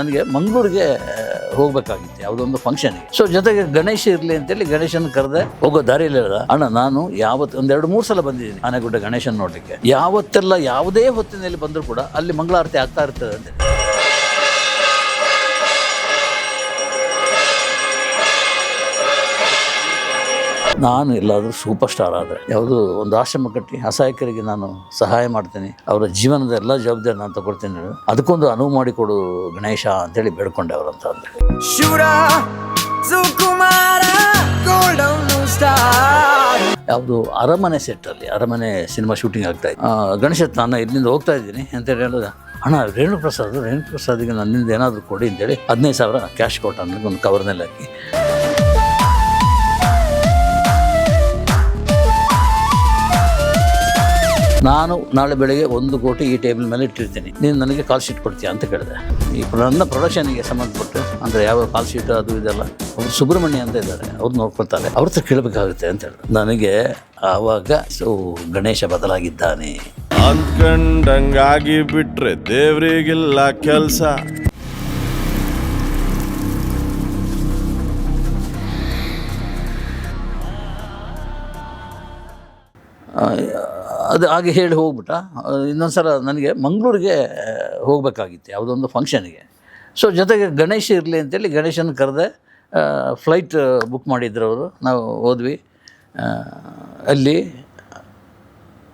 ನನಗೆ ಮಂಗಳೂರಿಗೆ ಹೋಗ್ಬೇಕಾಗಿತ್ತು, ಯಾವುದೊಂದು ಫಂಕ್ಷನ್ಗೆ ಸೊ ಜೊತೆಗೆ ಗಣೇಶ ಇರಲಿ ಅಂತೇಳಿ ಗಣೇಶನ ಕರೆದೆ ಹೋಗೋ ದಾರಿಯಲ್ಲಿ ಇಲ್ಲ ಅಣ್ಣ, ನಾನು ಯಾವತ್ತು ಒಂದೆರಡು ಮೂರು ಸಲ ಬಂದಿದ್ದೀನಿ ಆನೆಗುಡ್ಡ ಗಣೇಶನ ನೋಡಲಿಕ್ಕೆ. ಯಾವತ್ತೆಲ್ಲ ಯಾವುದೇ ಹೊತ್ತಿನಲ್ಲಿ ಬಂದರೂ ಕೂಡ ಅಲ್ಲಿ ಮಂಗಳಾರತಿ ಆಗ್ತಾ ಇರ್ತದೆ ಅಂತ ನಾನು ಎಲ್ಲಾದರೂ ಸೂಪರ್ ಸ್ಟಾರ್ ಆದರೆ ಯಾವುದು ಒಂದು ಆಶ್ರಮ ಕಟ್ಟಿ ಅಸಹಾಯಕರಿಗೆ ನಾನು ಸಹಾಯ ಮಾಡ್ತೀನಿ ಅವರ ಜೀವನದ ಎಲ್ಲ ಜವಾಬ್ದಾರಿ ನಾನು ತಗೊಳ್ತೀನಿ ಅದಕ್ಕೊಂದು ಅನುವು ಮಾಡಿಕೊಡು ಗಣೇಶ ಅಂತೇಳಿ ಬೇಡ್ಕೊಂಡೆ ಅವರಂತ ಅಂದರೆ. ಶೂರ ಸುಕುಮಾರ ಯಾವುದು ಅರಮನೆ ಸೆಟ್ಟಲ್ಲಿ ಅರಮನೆ ಸಿನಿಮಾ ಶೂಟಿಂಗ್ ಆಗ್ತಾ ಇತ್ತು. ಆ, ಗಣೇಶ ನಾನು ಇಲ್ಲಿಂದ ಹೋಗ್ತಾ ಇದ್ದೀನಿ ಅಂತೇಳಿ ಹೇಳಿದ ಅಣ್ಣ ರೇಣು ಪ್ರಸಾದ್ ರೇಣು ಪ್ರಸಾದಿಗೆ ನನ್ನಿಂದ ಏನಾದರೂ ಕೊಡಿ ಅಂತೇಳಿ ಹದಿನೈದು ಸಾವಿರ ಕ್ಯಾಶ್ ಕೊಟ್ಟ ಒಂದು ಕವರ್ನಲ್ಲಿ ಹಾಕಿ. ನಾನು ನಾಳೆ ಬೆಳಗ್ಗೆ ಒಂದು ಕೋಟಿ ಈ ಟೇಬಲ್ ಮೇಲೆ ಇಟ್ಟಿರ್ತೀನಿ. ನೀನು ನನಗೆ ಕಾಲ್ ಶೀಟ್ ಕೊಡ್ತೀಯಾ ಅಂತ ಕೇಳಿದೆ. ಈ ನನ್ನ ಪ್ರೊಡಕ್ಷನ್ಗೆ ಸಂಬಂಧಪಟ್ಟು ಅಂದರೆ ಯಾವ ಕಾಲ್ ಶೀಟ್ ಅದು ಇದೆಲ್ಲ ಅವರು ಸುಬ್ರಹ್ಮಣ್ಯ ಅಂತ ಇದ್ದಾರೆ. ಅವ್ರು ನೋಡ್ಕೊಳ್ತಾರೆ. ಅವ್ರ ಹತ್ರ ಕೇಳಬೇಕಾಗುತ್ತೆ ಅಂತ ಹೇಳಿದ್ರು. ನನಗೆ ಆವಾಗ ಸೊ ಗಣೇಶ ಬದಲಾಗಿದ್ದಾನೆ. ಅಂದ್ಕಂಡಂಗಾಗಿ ಬಿಟ್ರೆ ದೇವ್ರಿಗಿಲ್ಲ ಕೆಲಸ. ಆ, ಅದು ಹಾಗೆ ಹೇಳಿ ಹೋಗ್ಬಿಟ್ಟ. ಇನ್ನೊಂದು ಸಲ ನನಗೆ ಮಂಗಳೂರಿಗೆ ಹೋಗಬೇಕಾಗಿತ್ತು ಯಾವುದೊಂದು ಫಂಕ್ಷನ್ಗೆ ಸೊ ಜೊತೆಗೆ ಗಣೇಶ ಇರಲಿ ಅಂತೇಳಿ ಗಣೇಶನ ಕರೆದೆ ಫ್ಲೈಟ್ ಬುಕ್ ಮಾಡಿದ್ರು ಅವರು. ನಾವು ಹೋದ್ವಿ ಅಲ್ಲಿ,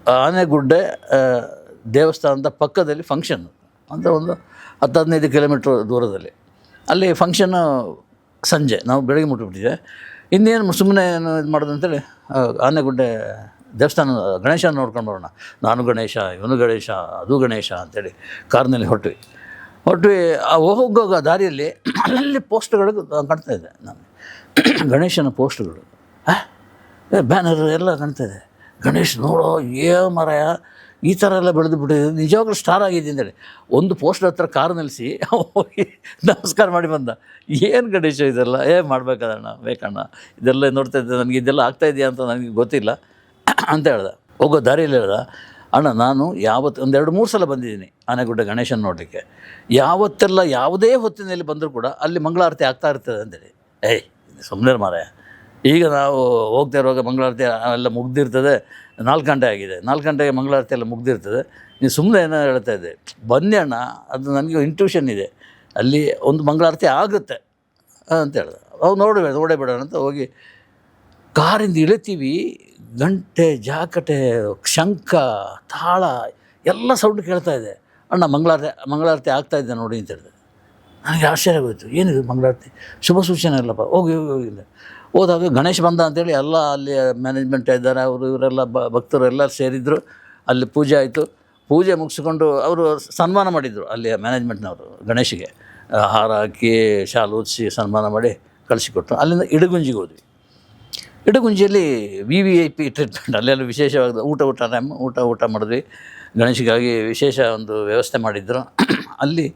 ಆನೆಗುಡ್ಡೆ ದೇವಸ್ಥಾನದ ಪಕ್ಕದಲ್ಲಿ ಫಂಕ್ಷನ್ ಅಂದರೆ ಒಂದು ಹತ್ತು ಹದಿನೈದು ಕಿಲೋಮೀಟ್ರ್ ದೂರದಲ್ಲಿ. ಅಲ್ಲಿ ಫಂಕ್ಷನ್ನು ಸಂಜೆ, ನಾವು ಬೆಳಗ್ಗೆ ಮುಟ್ಟಿಬಿಟ್ಟಿದ್ದೆ ಇನ್ನೇನು ಸುಮ್ಮನೆ ಏನು ಇದು ಮಾಡೋದು ಅಂತೇಳಿ ಆನೆಗುಡ್ಡೆ ದೇವಸ್ಥಾನ, ಗಣೇಶ ನೋಡ್ಕೊಂಡು ಬರೋಣ. ನಾನು ಗಣೇಶ, ಇವನು ಗಣೇಶ, ಅದು ಗಣೇಶ ಅಂತೇಳಿ ಕಾರ್ನಲ್ಲಿ ಹೊರಟ್ವಿ. ಹೊರಟ್ವಿ, ಆ ಹೋಗೋಗ ದಾರಿಯಲ್ಲಿ ಅಲ್ಲಲ್ಲಿ ಪೋಸ್ಟ್ಗಳು ಕಾಣ್ತಾ ಇದೆ ನಾನು ಗಣೇಶನ ಪೋಸ್ಟ್ಗಳು. ಬ್ಯಾನರ್ ಎಲ್ಲ ಕಾಣ್ತಾ ಇದೆ. ಗಣೇಶ್ ನೋಡೋ, ಏ ಮರಯ, ಈ ಥರ ಎಲ್ಲ ಬೆಳೆದು ಬಿಟ್ಟಿದೆ. ನಿಜವಾಗ್ಲೂ ಸ್ಟಾರ್ ಆಗಿದೆ ಅಂತೇಳಿ. ಒಂದು ಪೋಸ್ಟರ್ ಹತ್ರ ಕಾರ್ ನಿಲ್ಲಿಸಿ, ಹೋಗಿ ನಮಸ್ಕಾರ ಮಾಡಿ ಬಂದ. ಏನು ಗಣೇಶ ಇದೆಲ್ಲ? ಏ ಮಾಡ್ಬೇಕಾದಣ್ಣ ಬೇಕಣ್ಣ. ಇದೆಲ್ಲ ನೋಡ್ತಾ ಇದ್ದೆ. ನನಗೆ ಇದೆಲ್ಲ ಆಗ್ತಾ ಇದೆಯಾ ಅಂತ ನನಗೆ ಗೊತ್ತಿಲ್ಲ. ಅಂತ ಹೇಳ್ದ. ಹೋಗೋ ದಾರಿಯಲ್ಲಿ ಹೇಳ್ದ, ಅಣ್ಣ, ನಾನು ಯಾವತ್ತು ಒಂದೆರಡು ಮೂರು ಸಲ ಬಂದಿದ್ದೀನಿ ಆನೆಗುಡ್ಡ ಗಣೇಶನ ನೋಡಲಿಕ್ಕೆ. ಯಾವತ್ತೆಲ್ಲ ಯಾವುದೇ ಹೊತ್ತಿನಲ್ಲಿ ಬಂದರೂ ಕೂಡ ಅಲ್ಲಿ ಮಂಗಳಾರತಿ ಆಗ್ತಾ ಇರ್ತದೆ ಅಂತೇಳಿ. ಏಯ್ ಸುಮ್ಮನೆ ಮಾರಾಯ. ಈಗ ನಾವು ಹೋಗ್ತಾ ಇರುವಾಗ ಮಂಗಳಾರತಿ ಎಲ್ಲ ಮುಗ್ದಿರ್ತದೆ. ನಾಲ್ಕು ಗಂಟೆ ಆಗಿದೆ. ನಾಲ್ಕು ಗಂಟೆಗೆ ಮಂಗಳಾರತಿ ಎಲ್ಲ ಮುಗ್ದಿರ್ತದೆ. ನೀವು ಸುಮ್ಮನೆ ಏನೋ ಹೇಳ್ತಾ ಇದ್ದೆ. ಬನ್ನಿ ಅಣ್ಣ, ಅದು ನನಗೆ ಇಂಟ್ಯೂಷನ್ ಇದೆ. ಅಲ್ಲಿ ಒಂದು ಮಂಗಳಾರತಿ ಆಗುತ್ತೆ. ಅಂತ ಹೇಳ್ದೆ. ಅವ್ರು ನೋಡಬೇಡ ನೋಡೇ ಬಿಡೋಣ ಅಂತ ಹೋಗಿ ಕಾರಿಂದ ಇಳಿತೀವಿ, ಗಂಟೆ, ಜಾಕಟೆ, ಶಂಖ, ತಾಳ, ಎಲ್ಲ ಸೌಂಡ್ ಕೇಳ್ತಾ ಇದೆ. ಅಣ್ಣ, ಮಂಗಳಾರತಿ ಮಂಗಳಾರತಿ ಆಗ್ತಾ ಇದ್ದೆ ನೋಡಿ ಅಂತ ಹೇಳಿದೆ. ನನಗೆ ಆಶ್ಚರ್ಯ ಆಗೋಯ್ತು. ಏನಿದು ಮಂಗಳಾರತಿ? ಶುಭ ಸೂಚನೆ ಇಲ್ಲಪ್ಪ ಹೋಗಿ ಹೋಗಿ ಹೋಗಿ ಇಲ್ಲ. ಹೋದಾಗ ಗಣೇಶ್ ಬಂದ ಅಂತೇಳಿ ಎಲ್ಲ ಅಲ್ಲಿ ಮ್ಯಾನೇಜ್ಮೆಂಟ್ ಇದ್ದಾರೆ, ಅವರು, ಇವರೆಲ್ಲ ಬ, ಭಕ್ತರು ಎಲ್ಲ ಸೇರಿದ್ರು. ಅಲ್ಲಿ ಪೂಜೆ ಆಯಿತು. ಪೂಜೆ ಮುಗಿಸ್ಕೊಂಡು ಅವರು ಸನ್ಮಾನ ಮಾಡಿದರು ಅಲ್ಲಿ ಮ್ಯಾನೇಜ್ಮೆಂಟ್ನವರು ಗಣೇಶಿಗೆ. ಹಾರ ಹಾಕಿ, ಶಾಲು ಹೊದಿಸಿ ಸನ್ಮಾನ ಮಾಡಿ ಕಳಿಸಿಕೊಟ್ರು. ಅಲ್ಲಿಂದ ಇಡಗುಂಜಿಗೆ ಹೋದ್ವಿ. ಇಡಗುಂಜಿಯಲ್ಲಿ V V I P treatment ಅಲ್ಲೆಲ್ಲ ವಿಶೇಷವಾದ ಊಟ ಊಟ ಟೈಮ್ ಊಟ ಊಟ ಮಾಡಿದ್ವಿ. ಗಣೇಶಿಗಾಗಿ ವಿಶೇಷ ಒಂದು ವ್ಯವಸ್ಥೆ ಮಾಡಿದ್ರು. ಅಲ್ಲಿ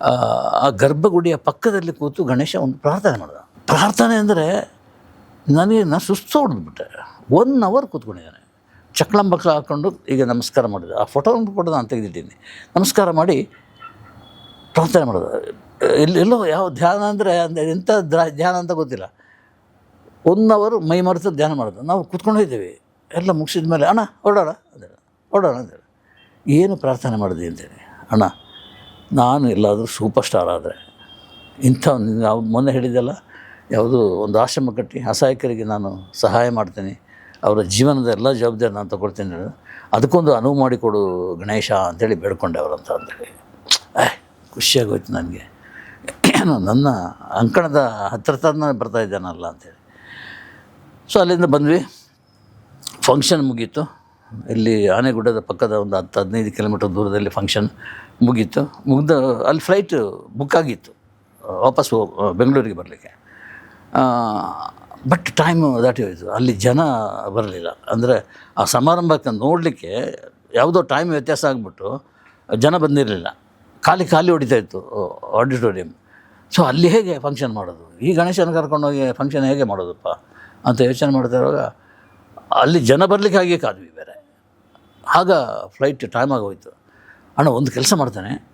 ಆ, ಗರ್ಭಗುಡಿಯ ಪಕ್ಕದಲ್ಲಿ ಕೂತು ಗಣೇಶ ಒಂದು ಪ್ರಾರ್ಥನೆ ಮಾಡಿದ. ಪ್ರಾರ್ಥನೆ ಅಂದರೆ ನನಗೆ ನಾನು ಸುಸ್ತು ಹೊಡೆದ್ಬಿಟ್ಟೆ. One hour ಕೂತ್ಕೊಂಡಿದ್ದಾನೆ. ಚಕ್ಲಂ ಬಕ್ಲ ಹಾಕ್ಕೊಂಡು ಈಗ ನಮಸ್ಕಾರ ಮಾಡಿದೆ. ಆ ಫೋಟೋ ಕೂಡ ನಾನು ತೆಗೆದಿದ್ದೀನಿ ನಮಸ್ಕಾರ ಮಾಡಿ ಪ್ರಾರ್ಥನೆ ಮಾಡಿದೆ. ಎಲ್ಲೆಲ್ಲೋ ಯಾವ ಧ್ಯಾನ ಅಂದರೆ ಅಂದರೆ ಎಂಥ ಧ್ಯಾನ ಅಂತ ಗೊತ್ತಿಲ್ಲ. ಒನ್ ಅವರು ಮೈ ಮರೆತು ಧ್ಯಾನ ಮಾಡೋದು ನಾವು ಕೂತ್ಕೊಂಡಿದ್ದೀವಿ ಎಲ್ಲ ಮುಗಿಸಿದ ಮೇಲೆ, ಅಣ್ಣ, ಹೊರಡೋಣ ಹೊರಡೋಣ ಅಂತೇಳಿ ಏನು ಪ್ರಾರ್ಥನೆ ಮಾಡಿದೆ? ಅಂತೇಳಿ ಅಣ್ಣ, ನಾನು ಎಲ್ಲಾದರೂ ಸೂಪರ್ ಸ್ಟಾರ್ ಆದರೆ, ಇಂಥ ನಾವು ಮೊನ್ನೆ ಹೇಳಿದ್ದೆಲ್ಲ, ಯಾವುದು ಒಂದು ಆಶ್ರಮ ಕಟ್ಟಿ ಅಸಹಾಯಕರಿಗೆ ನಾನು ಸಹಾಯ ಮಾಡ್ತೀನಿ. ಅವರ ಜೀವನದ ಎಲ್ಲ ಜವಾಬ್ದಾರಿ ನಾನು ತಗೊಳ್ತೀನಿ. ಹೇಳಿ ಅದಕ್ಕೊಂದು ಅನುವು ಮಾಡಿಕೊಡು ಗಣೇಶ ಅಂತೇಳಿ ಬೇಡ್ಕೊಂಡೆ ಅವರಂತ ಅಂತೇಳಿ ಏ ಖುಷಿಯಾಗೋಯ್ತು ನನಗೆ. ನನ್ನ ಅಂಕಣದ ಹತ್ತಿರ ತನ ಬರ್ತಾ ಇದ್ದಾನಲ್ಲ ಅಂತೇಳಿ. ಸೊ ಅಲ್ಲಿಂದ ಬಂದ್ವಿ. ಫಂಕ್ಷನ್ ಮುಗೀತು. ಇಲ್ಲಿ ಆನೆಗುಡ್ಡದ ಪಕ್ಕದ ಒಂದು ಹತ್ತು, ಹದಿನೈದು ಕಿಲೋಮೀಟರ್ ದೂರದಲ್ಲಿ ಫಂಕ್ಷನ್ ಮುಗೀತು. ಮುಗ್ದು, ಅಲ್ಲಿ ಫ್ಲೈಟ್ ಬುಕ್ ಆಗಿತ್ತು. ವಾಪಸ್ ಬೆಂಗಳೂರಿಗೆ ಬರಲಿಕ್ಕೆ. ಬಟ್ ಟೈಮ್ ದಾಟಿ ಹೋಯಿತು ಅಲ್ಲಿ ಜನ ಬರಲಿಲ್ಲ. ಅಂದರೆ ಆ ಸಮಾರಂಭಕ್ಕೆ ನೋಡಲಿಕ್ಕೆ ಯಾವುದೋ ಟೈಮ್ ವ್ಯತ್ಯಾಸ ಆಗಿಬಿಟ್ಟು ಜನ ಬಂದಿರಲಿಲ್ಲ. ಖಾಲಿ ಖಾಲಿ ಹೊಡಿತಾ ಇತ್ತು ಆಡಿಟೋರಿಯಂ ಸೊ ಅಲ್ಲಿ ಹೇಗೆ ಫಂಕ್ಷನ್ ಮಾಡೋದು? ಈ ಗಣೇಶನ ಕರ್ಕೊಂಡೋಗಿ ಫಂಕ್ಷನ್ ಹೇಗೆ ಮಾಡೋದಪ್ಪ? ಅಂತ ಯೋಚನೆ ಮಾಡ್ತಾ ಇರುವಾಗ ಅಲ್ಲಿ ಜನ ಬರಲಿಕ್ಕೆ ಹಾಗೆ ಕಾದ್ವಿ ಬೇರೆ. ಆಗ ಫ್ಲೈಟ್ ಟೈಮ್ ಆಗೋಯ್ತು. ಅಣ್ಣ ಒಂದು ಕೆಲಸ ಮಾಡ್ತಾನೆ.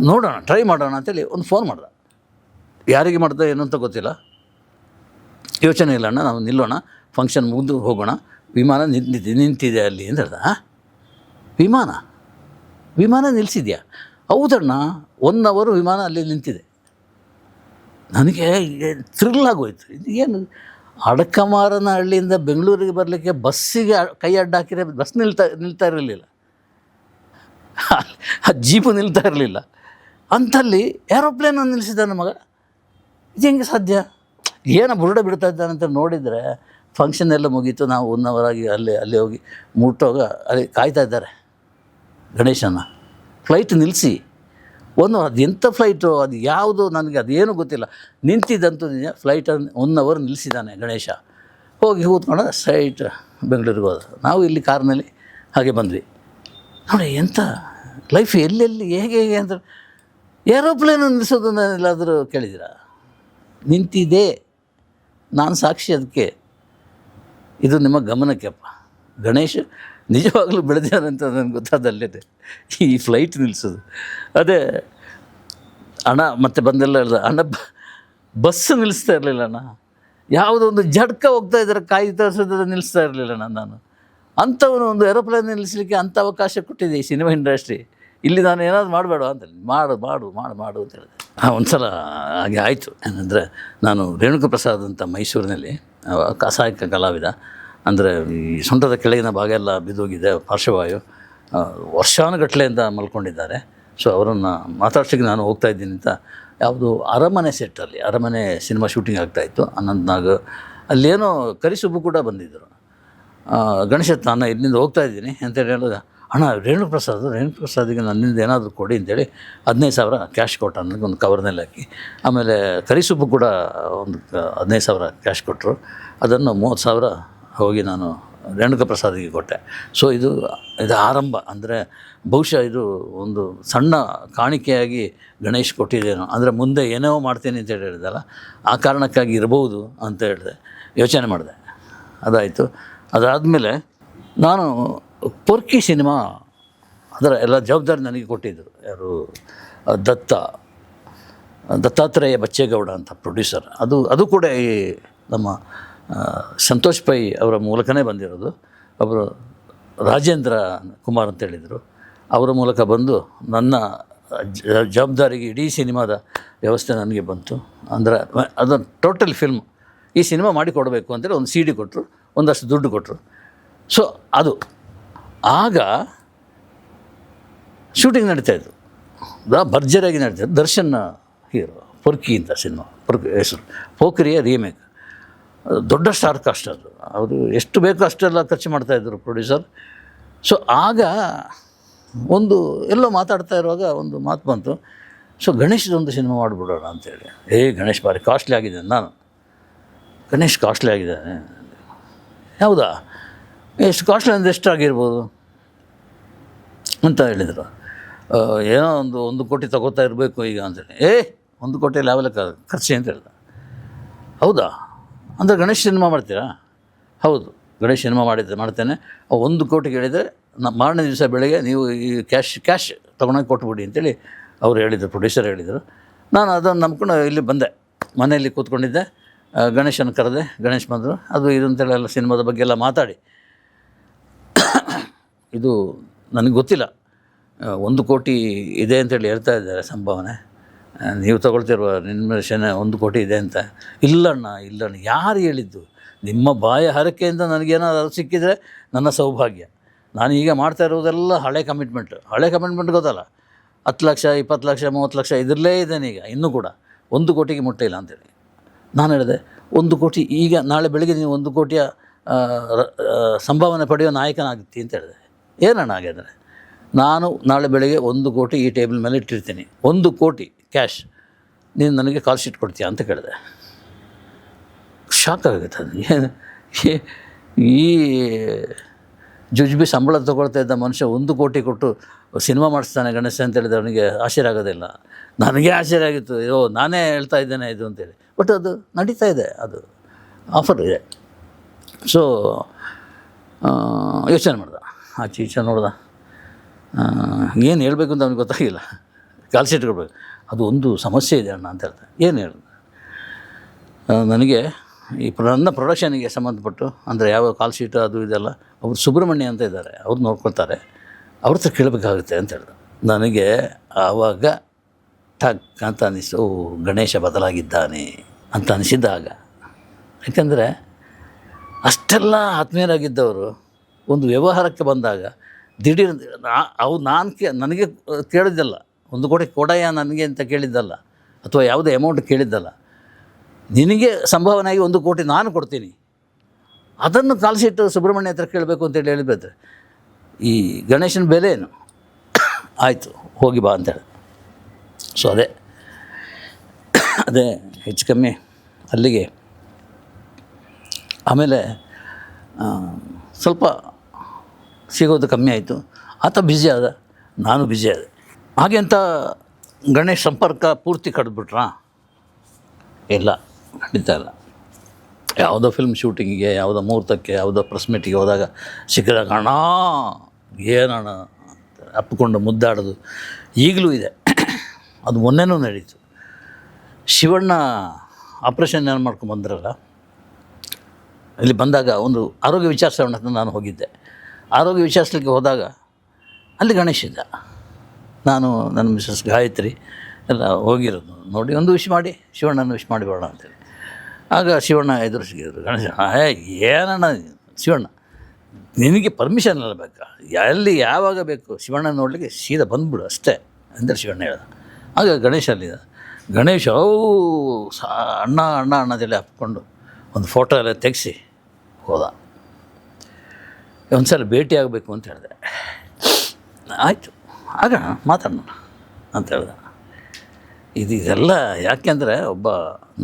ನೋಡೋಣ ಟ್ರೈ ಮಾಡೋಣ ಅಂತೇಳಿ ಒಂದು ಫೋನ್ ಮಾಡ್ದ. ಯಾರಿಗೆ ಮಾಡ್ದೆ ಏನು ಅಂತ ಗೊತ್ತಿಲ್ಲ. ಯೋಚನೆ ಇಲ್ಲ ಅಣ್ಣ, ನಾವು ನಿಲ್ಲೋಣ ಫಂಕ್ಷನ್ ಮುಗಿದು ಹೋಗೋಣ. ವಿಮಾನ ನಿಂತಿದೆ ನಿಂತಿದೆ ಅಲ್ಲಿ ಅಂತ ಹೇಳ್ದ. "ಆ? ವಿಮಾನ? ವಿಮಾನ ನಿಲ್ಲಿಸಿದ್ಯಾ ಹೌದಣ್ಣ ಒನ್ ಅವರು ವಿಮಾನ ಅಲ್ಲಿ ನಿಂತಿದೆ. ನನಗೆ ಥ್ರಿಲ್ ಆಗೋಯ್ತು. ಏನು? ಅಡಕಮಾರನಹಳ್ಳಿಯಿಂದ ಬೆಂಗಳೂರಿಗೆ ಬರಲಿಕ್ಕೆ ಬಸ್ಸಿಗೆ ಕೈ ಅಡ್ಡ ಹಾಕಿದ್ರೆ ಬಸ್ ನಿಲ್ತಾ ನಿಲ್ತಾ ಇರಲಿಲ್ಲ. ಆ ಜೀಪು ನಿಲ್ತಾ ಇರಲಿಲ್ಲ. ಅಂಥಲ್ಲಿ ಏರೋಪ್ಲೇನ್ ನಿಲ್ಲಿಸಿದ್ದಾನೆ ಮಗ. ಇದು ಹೆಂಗೆ ಸಾಧ್ಯ? ಏನು ಬುರುಡ ಬಿಡ್ತಾ ಅಂತ ನೋಡಿದರೆ ಫಂಕ್ಷನ್ ಎಲ್ಲ ಮುಗೀತು. ನಾವು ಒನ್ ಅವರ್ ಅಲ್ಲಿ ಅಲ್ಲಿ ಹೋಗಿ ಮುಟ್ಟೋಗ ಅಲ್ಲಿ ಕಾಯ್ತಾ ಇದ್ದಾರೆ ಗಣೇಶನ ಫ್ಲೈಟ್ ನಿಲ್ಲಿಸಿ. ಒಂದು ಅದು ಎಂಥ ಫ್ಲೈಟು ಅದು ಯಾವುದು ನನಗೆ ಅದೇನು ಗೊತ್ತಿಲ್ಲ. ನಿಂತಿದ್ದಂತೂ ನಿಜ ಫ್ಲೈಟನ್ನು ಒನ್ ಅವರ್ ನಿಲ್ಲಿಸಿದ್ದಾನೆ ಗಣೇಶ. ಹೋಗಿ ಕೂತ್ಕೊಂಡು ಸ್ಟ್ರೈಟ್ ಬೆಂಗಳೂರಿಗೆ ಹೋದ. ನಾವು ಇಲ್ಲಿ ಕಾರ್ನಲ್ಲಿ ಹಾಗೆ ಬಂದ್ವಿ. ನೋಡಿ ಎಂಥ ಲೈಫ್ ಎಲ್ಲೆಲ್ಲಿ ಹೇಗೆ ಹೇಗೆ ಅಂತ ಏರೋಪ್ಲೇನ್ ನಿಲ್ಲಿಸೋದನ್ನ ಎಲ್ಲಾದರೂ ಕೇಳಿದ್ದೀರಾ? ನಿಂತಿದೆ ನಾನು ಸಾಕ್ಷಿ ಅದಕ್ಕೆ. ಇದು ನಿಮ್ಮ ಗಮನಕ್ಕೆಪ್ಪ ಗಣೇಶ್ ನಿಜವಾಗ್ಲೂ ಬೆಳೆದಾನಂತ ನನಗೆ ಗೊತ್ತಾದಲ್ಲೇ ಈ ಫ್ಲೈಟ್ ನಿಲ್ಲಿಸೋದು ಅದೇ, ಹಣ ಮತ್ತೆ ಬಂದೆಲ್ಲ ಹೇಳ್ದ ಅಣ್ಣ ಬ- ಬಸ್ ನಿಲ್ಲಿಸ್ತಾ ಇರಲಿಲ್ಲ ಅಣ್ಣ. ಯಾವುದೋ ಒಂದು ಜಡ್ಕ ಹೋಗ್ತಾ ಇದ್ದಾರೆ, ಕಾಯಿ ತರಿಸೋದ್ರೆ ನಿಲ್ಲಿಸ್ತಾ ಇರಲಿಲ್ಲ ಅಣ್ಣ ನಾನು. ಅಂಥವನು ಒಂದು ಏರೋಪ್ಲೇನ್ ನಿಲ್ಲಿಸಲಿಕ್ಕೆ ಅಂಥ ಅವಕಾಶ ಕೊಟ್ಟಿದೆ ಈ ಸಿನಿಮಾ ಇಂಡಸ್ಟ್ರಿ ಇಲ್ಲಿ ನಾನು ಏನಾದರೂ ಮಾಡಬೇಡ ಅಂತ ಮಾಡು ಮಾಡು ಮಾಡು ಮಾಡು ಅಂತ ಹೇಳಿದೆ. ಹಾಂ ಒಂದು ಸಲ ಹಾಗೆ ಆಯಿತು. ಏನಂದರೆ, ನಾನು ರೇಣುಕ ಪ್ರಸಾದ್ ಅಂತ ಮೈಸೂರಿನಲ್ಲಿ ಕಸಾಯಕ ಕಲಾವಿದ. ಅಂದರೆ ಈ ಸೊಂಟದ ಕೆಳಗಿನ ಭಾಗ ಎಲ್ಲ ಬಿದ್ದೋಗಿದೆ ಪಾರ್ಶ್ವವಾಯು. ವರ್ಷಾನುಗಟ್ಲೆಯಿಂದ ಮಲ್ಕೊಂಡಿದ್ದಾರೆ. ಸೊ ಅವರನ್ನು ಮಾತಾಡ್ಸೋಕ್ಕೆ ನಾನು ಹೋಗ್ತಾ ಇದ್ದೀನಿ ಅಂತ ಯಾವುದು ಅರಮನೆ ಸೆಟ್ಟಲ್ಲಿ ಅರಮನೆ ಸಿನಿಮಾ ಶೂಟಿಂಗ್ ಆಗ್ತಾಯಿತ್ತು ಅನಂತನಾಗ್. ಅಲ್ಲೇನೋ ಕರಿಸುಬ್ಬು ಕೂಡ ಬಂದಿದ್ದರು. ಗಣೇಶ ನಾನು ಇಲ್ಲಿಂದ ಹೋಗ್ತಾ ಇದ್ದೀನಿ ಅಂತೇಳಿ ಹೇಳಿದ ಅಣ್ಣ, ರೇಣುಪ್ರಸಾದ್, ರೇಣುಪ್ರಸಾದಿಗೆ ರೇಣು ಪ್ರಸಾದಿಗೆ ನನ್ನಿಂದ ಏನಾದರೂ ಕೊಡಿ ಅಂತೇಳಿ ಹದಿನೈದು ಸಾವಿರ ಕ್ಯಾಶ್ ಕೊಟ್ಟ ನನಗೆ ಒಂದು ಕವರ್ನಲ್ಲಿ ಹಾಕಿ. ಆಮೇಲೆ ಕರಿಸುಬ್ಬು ಕೂಡ ಒಂದು ಹದಿನೈದು ಸಾವಿರ ಕ್ಯಾಶ್ ಕೊಟ್ಟರು. ಅದನ್ನು ಮೂವತ್ತು ಸಾವಿರ ಹೋಗಿ ನಾನು ರೇಣುಕ ಪ್ರಸಾದಿಗೆ ಕೊಟ್ಟೆ. ಸೊ ಇದು ಇದು ಆರಂಭ. ಅಂದರೆ ಬಹುಶಃ ಇದು ಒಂದು ಸಣ್ಣ ಕಾಣಿಕೆಯಾಗಿ ಗಣೇಶ್ ಕೊಟ್ಟಿದ್ದೇನೋ. ಅಂದರೆ ಮುಂದೆ ಏನೋ ಮಾಡ್ತೀನಿ ಅಂತ ಹೇಳಿ ಹೇಳಿದಲ್ಲ ಆ ಕಾರಣಕ್ಕಾಗಿ ಇರಬಹುದು ಅಂತ ಹೇಳಿದೆ. ಯೋಚನೆ ಮಾಡಿದೆ. ಅದಾಯಿತು. ಅದಾದಮೇಲೆ ನಾನು ಪೊರ್ಕಿ ಸಿನಿಮಾ, ಅದರ ಎಲ್ಲ ಜವಾಬ್ದಾರಿ ನನಗೆ ಕೊಟ್ಟಿದ್ದರು. ಯಾರು? ದತ್ತ, ದತ್ತಾತ್ರೇಯ ಬಚ್ಚೇಗೌಡ ಅಂತ ಪ್ರೊಡ್ಯೂಸರ್ ಅದು ಅದು ಕೂಡ ಈ ನಮ್ಮ ಸಂತೋಷ್ ಪೈ ಅವರ ಮೂಲಕನೇ ಬಂದಿರೋದು. ಒಬ್ಬರು ರಾಜೇಂದ್ರ ಕುಮಾರ್ ಅಂತ ಹೇಳಿದರು. ಅವರ ಮೂಲಕ ಬಂದು ನನ್ನ ಜವಾಬ್ದಾರಿಗೆ ಇಡೀ ಸಿನಿಮಾದ ವ್ಯವಸ್ಥೆ ನನಗೆ ಬಂತು. ಅಂದರೆ ಅದೊಂದು ಟೋಟಲ್ ಫಿಲ್ಮ್ ಈ ಸಿನಿಮಾ ಮಾಡಿ ಕೊಡಬೇಕು ಅಂತೇಳಿ ಒಂದು ಸಿ ಡಿ ಕೊಟ್ಟರು ಒಂದಷ್ಟು ದುಡ್ಡು ಕೊಟ್ಟರು ಸೊ ಅದು ಆಗ ಶೂಟಿಂಗ್ ನಡೀತಾಯಿತ್ತು ಭರ್ಜರಿಯಾಗಿ ನಡೀತಾಯಿತ್ತು ದರ್ಶನ್ ಹೀರೋ, ಪೊರ್ಕಿ ಅಂತ ಸಿನಿಮಾ, ಪೊರ್ಕಿ, ಹೆಸರು ಪೋಖ್ರಿಯ ರೀಮೇಕ್. ದೊಡ್ಡ ಸ್ಟಾರ್ ಕಾಸ್ಟ್ ಅದು. ಅವರು ಎಷ್ಟು ಬೇಕೋ ಅಷ್ಟೆಲ್ಲ ಖರ್ಚು ಮಾಡ್ತಾಯಿದ್ರು ಪ್ರೊಡ್ಯೂಸರ್ ಸೊ ಆಗ ಒಂದು ಎಲ್ಲೋ ಮಾತಾಡ್ತಾ ಇರುವಾಗ ಒಂದು ಮಾತು ಬಂತು. ಸೊ ಗಣೇಶದೊಂದು ಸಿನಿಮಾ ಮಾಡಿಬಿಡೋಣ ಅಂತೇಳಿ. ಏ ಗಣೇಶ್ ಭಾರಿ ಕಾಸ್ಟ್ಲಿ ಆಗಿದೆ ನಾನು. ಗಣೇಶ್ ಕಾಸ್ಟ್ಲಿ ಆಗಿದ್ದಾನೆ ಹೌದಾ? ಎಷ್ಟು ಕಾಸ್ಟ್ಲಿ ಅಂದರೆ ಎಷ್ಟಾಗಿರ್ಬೋದು ಅಂತ ಹೇಳಿದರು. ಏನೋ ಒಂದು ಒಂದು ಕೋಟಿ ತಗೋತಾ ಇರಬೇಕು ಈಗ ಅಂತೇಳಿ. ಏ, ಒಂದು ಕೋಟಿ ಯಾವೆಲ್ಲ ಖರ್ಚು ಅಂತ ಹೇಳ್ದ. ಹೌದಾ? ಅಂದರೆ ಗಣೇಶ ಸಿನಿಮಾ ಮಾಡ್ತೀರಾ? ಹೌದು, ಗಣೇಶ ಸಿನಿಮಾ ಮಾಡಿದ್ದೆ ಮಾಡ್ತೇನೆ. ಒಂದು ಕೋಟಿ ಹೇಳಿದರೆ ನಮ್ಮ ಮಾರನೇ ದಿವಸ ಬೆಳಗ್ಗೆ ನೀವು ಈ ಕ್ಯಾಶ್ ಕ್ಯಾಶ್ ತೊಗೊಂಡೋಗಿ ಕೊಟ್ಬಿಡಿ ಅಂತೇಳಿ ಅವ್ರು ಹೇಳಿದರು ಪ್ರೊಡ್ಯೂಸರ್ ಹೇಳಿದರು. ನಾನು ಅದನ್ನು ನಂಬ್ಕೊಂಡು ಇಲ್ಲಿ ಬಂದೆ. ಮನೆಯಲ್ಲಿ ಕೂತ್ಕೊಂಡಿದ್ದೆ. ಗಣೇಶನ ಕರೆದೆ, ಗಣೇಶ್ ಬಂದರು. ಅದು ಇದು ಅಂತೇಳಿ ಎಲ್ಲ ಸಿನಿಮಾದ ಬಗ್ಗೆ ಎಲ್ಲ ಮಾತಾಡಿ. ಇದು ನನಗೆ ಗೊತ್ತಿಲ್ಲ. ಒಂದು ಕೋಟಿ ಇದೆ ಅಂತೇಳಿ ಹೇಳ್ತಾ ಇದ್ದಾರೆ ಸಂಭಾವನೆ. ನೀವು ತಗೊಳ್ತಿರುವ ಇನ್ವೆಷನ್ ಒಂದು ಕೋಟಿ ಇದೆ ಅಂತ. ಇಲ್ಲಣ್ಣ ಇಲ್ಲಣ್ಣ, ಯಾರು ಹೇಳಿದ್ದು? ನಿಮ್ಮ ಬಾಯ ಹರಕೆಯಿಂದ ನನಗೇನಾದರೂ ಸಿಕ್ಕಿದರೆ ನನ್ನ ಸೌಭಾಗ್ಯ. ನಾನು ಈಗ ಮಾಡ್ತಾ ಇರೋದೆಲ್ಲ ಹಳೆ ಕಮಿಟ್ಮೆಂಟ್ ಹಳೆ ಕಮಿಟ್ಮೆಂಟ್ ಗೊತ್ತಲ್ಲ? ಹತ್ತು ಲಕ್ಷ, ಇಪ್ಪತ್ತು ಲಕ್ಷ, ಮೂವತ್ತು ಲಕ್ಷ ಇದರಲ್ಲೇ ಇದ್ದೇನೆ ಈಗ, ಇನ್ನೂ ಕೂಡ. ಒಂದು ಕೋಟಿಗೆ ಮುಟ್ಟಿಲ್ಲ ಅಂತೇಳಿ ನಾನು ಹೇಳಿದೆ, ಒಂದು ಕೋಟಿ, ಈಗ ನಾಳೆ ಬೆಳಗ್ಗೆ ನೀವು ಒಂದು ಕೋಟಿಯ ಸಂಭಾವನೆ ಪಡೆಯೋ ನಾಯಕನಾಗುತ್ತಿ ಅಂತ ಹೇಳಿದೆ. ಏನಣ್ಣ ಹಾಗಾದರೆ? ನಾನು ನಾಳೆ ಬೆಳಗ್ಗೆ ಒಂದು ಕೋಟಿ ಈ ಟೇಬಲ್ ಮೇಲೆ ಇಟ್ಟಿರ್ತೀನಿ. ಒಂದು ಕೋಟಿ. ಕ್ಯಾಶ್, ನೀನು ನನಗೆ ಕಾಲ್ ಶೀಟ್ ಕೊಡ್ತೀಯಾ ಅಂತ ಕೇಳಿದೆ. ಶಾಕ್ ಆಗುತ್ತೆ ಅದು. ಏನು ಈ ಜುಜ್ಬಿ ಸಂಬಳ ತೊಗೊಳ್ತಾ ಇದ್ದ ಮನುಷ್ಯ ಒಂದು ಕೋಟಿ ಕೊಟ್ಟು ಸಿನಿಮಾ ಮಾಡಿಸ್ತಾನೆ ಗಣೇಶ ಅಂತ ಹೇಳಿದ್ರೆ ಅವನಿಗೆ ಆಶ್ಚರ್ಯ ಆಗೋದಿಲ್ಲ. ನನಗೆ ಆಶ್ಚರ್ಯ ಆಗಿತ್ತು. ಅಯ್ಯೋ ನಾನೇ ಹೇಳ್ತಾ ಇದ್ದೇನೆ ಇದು ಅಂತೇಳಿ. ಬಟ್ ಅದು ನಡೀತಾ ಇದೆ, ಅದು ಆಫರ್ ಇದೆ. ಸೊ ಯೋಚನೆ ಮಾಡ್ದೆ. ಆಚೆ ಈಚೆ ನೋಡ್ದ. ಏನು ಹೇಳಬೇಕು ಅಂತ ಅವ್ನಿಗೆ ಗೊತ್ತಾಗಿಲ್ಲ. ಕಾಲ್ ಶೀಟ್ ಅದು ಒಂದು ಸಮಸ್ಯೆ ಇದೆ ಅಣ್ಣ ಅಂತ ಹೇಳ್ತಾರೆ. ಏನು ಹೇಳಿದೆ? ನನಗೆ ಈ ಪ್ರ- ನನ್ನ ಪ್ರೊಡಕ್ಷನಿಗೆ ಸಂಬಂಧಪಟ್ಟು, ಅಂದರೆ ಯಾವ ಕಾಲ್ ಶೀಟ್ ಅದು ಇದೆಲ್ಲ, ಅವರು ಸುಬ್ರಹ್ಮಣ್ಯ ಅಂತ ಇದ್ದಾರೆ, ಅವ್ರು ನೋಡ್ಕೊಳ್ತಾರೆ. ಅವ್ರ ಹತ್ರ ಕೇಳಬೇಕಾಗುತ್ತೆ ಅಂತ ಹೇಳಿದ್ರು ನನಗೆ ಆವಾಗ ಟಕ್ ಅಂತ ಅನಿಸ್ತು ಓ, ಗಣೇಶ ಬದಲಾಗಿದ್ದಾನೆ ಅಂತ ಅನಿಸಿದ್ದಾಗ ಯಾಕೆಂದರೆ, ಅಷ್ಟೆಲ್ಲ ಆತ್ಮೀಯರಾಗಿದ್ದವರು, ಒಂದು ವ್ಯವಹಾರಕ್ಕೆ ಬಂದಾಗ, ದಿಢೀರ್ ಅವು ನಾನು ಕೇ, ನನಗೆ ಕೇಳಿದ್ದಲ್ಲ ಒಂದು ಕೋಟಿ ಕೊಡಯ್ಯ ನನಗೆ ಅಂತ ಕೇಳಿದ್ದಲ್ಲ, ಅಥವಾ ಯಾವುದೇ ಅಮೌಂಟ್ ಕೇಳಿದ್ದಲ್ಲ, ನಿನಗೆ ಸಂಭಾವನೆಯಾಗಿ ಒಂದು ಕೋಟಿ ನಾನು ಕೊಡ್ತೀನಿ. ಅದನ್ನು ಕಾಲ್ಸಿಟ್ಟು ಸುಬ್ರಹ್ಮಣ್ಯ ಹತ್ರ ಕೇಳಬೇಕು ಅಂತೇಳಿ ಹೇಳಿದ್ರೆ ಈ ಗಣೇಶನ ಬೆಲೆ ಏನು? ಆಯಿತು, ಹೋಗಿ ಬಾ ಅಂತೇಳಿ ಸೊ ಅದೇ ಅದೇ ಹೆಚ್ಚು ಕಮ್ಮಿ ಅಲ್ಲಿಗೆ. ಆಮೇಲೆ ಸ್ವಲ್ಪ ಸಿಗೋದು ಕಮ್ಮಿ ಆಯಿತು. ಆತ ಬ್ಯುಸಿ ಆದ, ನಾನು ಬ್ಯುಸಿ ಆದೆ. ಹಾಗೆ ಅಂತ ಗಣೇಶ್ ಸಂಪರ್ಕ ಪೂರ್ತಿ ಕಡ್ದ್ಬಿಟ್ರಾ ಇಲ್ಲ, ಖಂಡಿತ ಇಲ್ಲ. ಯಾವುದೋ ಫಿಲ್ಮ್ ಶೂಟಿಂಗಿಗೆ ಯಾವುದೋ ಮುಹೂರ್ತಕ್ಕೆ, ಯಾವುದೋ ಪ್ರೆಸ್ ಮೀಟಿಗೆ ಹೋದಾಗ ಸಿಕ್ಕಿದಾಗ, ಅಣ್ಣ, ಏನಣ್ಣ? ಅಪ್ಪಿಕೊಂಡು ಮುದ್ದಾಡೋದು ಈಗಲೂ ಇದೆ. ಅದು ಮೊನ್ನೆನೂ ನಡೀತು. ಶಿವಣ್ಣ ಆಪ್ರೇಷನ್ ಏನು ಮಾಡ್ಕೊಂಡು ಬಂದ್ರಲ್ಲ, ಇಲ್ಲಿ ಬಂದಾಗ ಒಂದು ಆರೋಗ್ಯ ವಿಚಾರಿಸೋಣ ಅಂತ ನಾನು ಹೋಗಿದ್ದೆ. ಆರೋಗ್ಯ ವಿಚಾರಿಸ್ಲಿಕ್ಕೆ ಹೋದಾಗ ಅಲ್ಲಿ ಗಣೇಶ್ ಇದ್ದ. ನಾನು ನನ್ನ ಮಿಸ್ಸಸ್ ಗಾಯತ್ರಿ ಎಲ್ಲ ಹೋಗಿರೋದು. ನೋಡಿ, ಒಂದು ವಿಶ್ ಮಾಡಿ, ಶಿವಣ್ಣನ ವಿಶ್ ಮಾಡಿ ಬರೋಣ ಅಂತೇಳಿ. ಆಗ ಶಿವಣ್ಣ ಎದುರಿಸಿದ್ರು ಗಣೇಶ ಏನಣ್ಣ ಶಿವಣ್ಣ, ನಿನಗೆ ಪರ್ಮಿಷನ್ ಎಲ್ಲ ಬೇಕಾ? ಎಲ್ಲಿ, ಯಾವಾಗ ಬೇಕು? ಶಿವಣ್ಣ ನೋಡಲಿಕ್ಕೆ ಸೀದಾ ಬಂದ್ಬಿಡು ಅಷ್ಟೇ ಅಂದರೆ ಶಿವಣ್ಣ ಹೇಳ್ದ. ಆಗ ಗಣೇಶ ಅಲ್ಲಿದ್ದ. ಗಣೇಶ ಅವು ಅಣ್ಣ ಅಣ್ಣ ಅಣ್ಣದೆಲ್ಲ ಹಾಕ್ಕೊಂಡು ಒಂದು ಫೋಟೋ ಎಲ್ಲ ತೆಗೆಸಿ ಹೋದ. ಒಂದು ಸಲ ಭೇಟಿ ಆಗಬೇಕು ಅಂತ ಹೇಳಿದೆ. ಆಯಿತು. ಆಗೋಣ ಮಾತಾಡೋಣ ಅಂತ ಹೇಳ್ದೆ. ಇದು ಇದೆಲ್ಲ ಯಾಕೆಂದರೆ ಒಬ್ಬ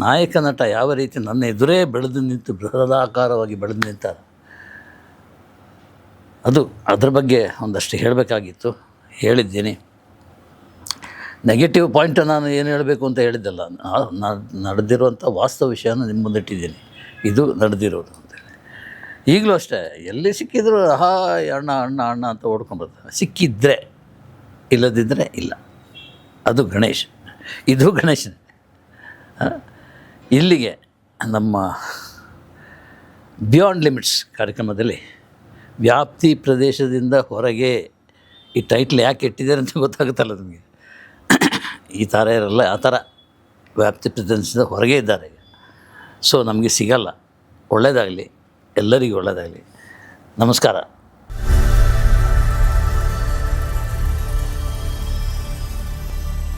ನಾಯಕ ನಟ ಯಾವ ರೀತಿ ನನ್ನ ಎದುರೇ ಬೆಳೆದು ನಿಂತು ಬೃಹದಾಕಾರವಾಗಿ ಬೆಳೆದು ನಿಂತಾರೆ ಅದು ಅದ್ರ ಬಗ್ಗೆ ಒಂದಷ್ಟು ಹೇಳಬೇಕಾಗಿತ್ತು. ಹೇಳಿದ್ದೀನಿ. ನೆಗೆಟಿವ್ ಪಾಯಿಂಟ್ ನಾನು ಏನು ಹೇಳಬೇಕು ಅಂತ ಹೇಳಿದ್ದಲ್ಲ. ನಡೆದಿರುವಂಥ ವಾಸ್ತವ ವಿಷಯನ ನಿಮ್ಮ ಮುಂದಿಟ್ಟಿದ್ದೀನಿ ಇದು ನಡೆದಿರೋದು ಅಂತೇಳಿ ಈಗಲೂ ಅಷ್ಟೇ, ಎಲ್ಲಿ ಸಿಕ್ಕಿದ್ರು ಹಾಯ್ ಅಣ್ಣ ಅಣ್ಣ ಅಣ್ಣ ಅಂತ ಓಡ್ಕೊಂಬರ್ತಾರೆ ಸಿಕ್ಕಿದ್ರೆ. ಇಲ್ಲದಿದ್ದರೆ ಇಲ್ಲ. ಅದು ಗಣೇಶ್. ಇದು ಗಣೇಶ. ಇಲ್ಲಿಗೆ ನಮ್ಮ ಬಿಯಾಂಡ್ ಲಿಮಿಟ್ಸ್ ಕಾರ್ಯಕ್ರಮದಲ್ಲಿ ವ್ಯಾಪ್ತಿ ಪ್ರದೇಶದಿಂದ ಹೊರಗೆ ಈ ಟೈಟ್ಲ್ ಯಾಕೆ ಇಟ್ಟಿದ್ದಾರೆ ಅಂತ ಗೊತ್ತಾಗುತ್ತಲ್ಲ ನಿಮಗೆ. ಈ ಥರ ಇರಲ್ಲ, ಆ ಥರ ವ್ಯಾಪ್ತಿ ಪ್ರದೇಶದಿಂದ ಹೊರಗೆ ಇದ್ದಾರೆ. ಸೊ ನಮಗೆ ಸಿಗಲ್ಲ. ಒಳ್ಳೆಯದಾಗಲಿ ಎಲ್ಲರಿಗೂ ಒಳ್ಳೆಯದಾಗಲಿ ನಮಸ್ಕಾರ.